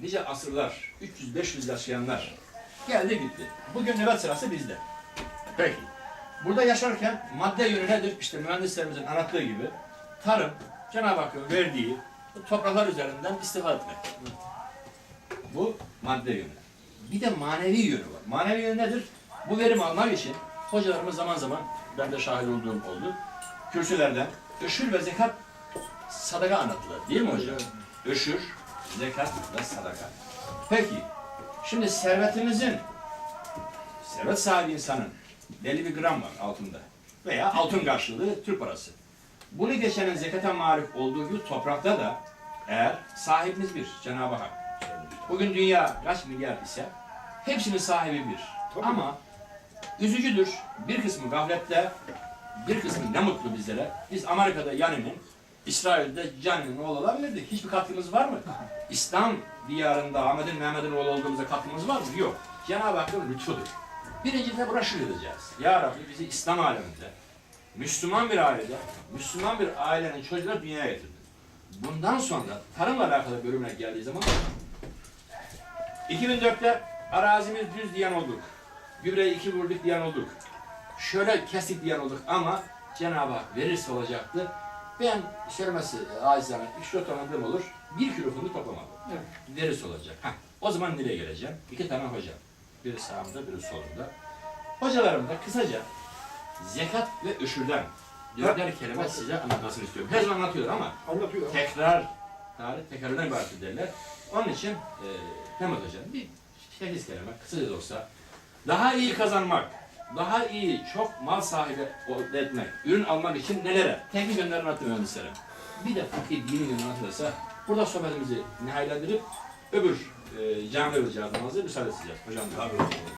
nice asırlar, 300-500 yaşayanlar geldi gitti. Bugün nöbet sırası bizde. Peki. Burada yaşarken madde yönü nedir? İşte mühendislerimizin anlattığı gibi tarım, Cenab-ı Hakk'ın verdiği topraklar üzerinden istifade etmek. Bu madde yönü. Bir de manevi yönü var. Manevi yönü nedir? Bu verimi almak için hocalarımız zaman zaman, ben de şahit olduğum oldu, kürsülerden öşür ve zekat sadaka anlattılar. Değil mi hocam? Öşür, zekat ve sadaka. Peki, şimdi servetimizin, servet sahibi insanın belli bir gram var altında veya altın karşılığı Türk parası. Bunu geçenin zekata marif olduğu gibi toprakta da eğer sahibimiz bir Cenab-ı Hak. Bugün dünya kaç milyar ise hepsinin sahibi bir. Ama üzücüdür. Bir kısmı gaflette, bir kısmı ne mutlu bizlere. Biz Amerika'da Yani'nin, İsrail'de Cani'nin oğlu olabilirdik. Hiçbir katkımız var mı? İslam diyarında Ahmet'in Mehmet'in oğlu olduğumuza katkımız var mı? Yok. Cenab-ı Hakk'ın lütfudur. Birinci de buna şükredeceğiz. Ya Rabbi bizi İslam aleminde, Müslüman bir ailede, Müslüman bir ailenin çocukları dünyaya getirdin. Bundan sonra tarımla alakalı bölümüne geldiği zaman 2004'te arazimiz düz diyen olduk. Gübreyi iki vurduk diyen olduk. Şöyle kestik diyen olduk ama Cenab-ı Hak verirse olacaktı. Ben söylemesi acizane 3-4 tanıdığım olur. Bir kilo fındık toplamadım. Evet. Verirse olacak. Heh, o zaman nereye geleceğim? İki tane hoca. Biri sağımda, biri solumda. Hocalarım da kısaca zekat ve öşürden dörder kelime size anlatmasını istiyorum. Her zaman anlatıyorlar ama Anlatıyor. tekrar, tarih tekrardan ibaret derler. Onun için e, Mehmet Hocam bir sekiz kelime, kısaca da olsa daha iyi kazanmak, daha iyi çok mal sahibi etmek, ürün almak için nelere? Teknik yönlerini anlattım mühendislere. Bir de fakir dini yönü anlatılırsa burada sohbetimizi nihayelendirip öbür e, cami olacağımızı müsaade edeceğiz. Hocam.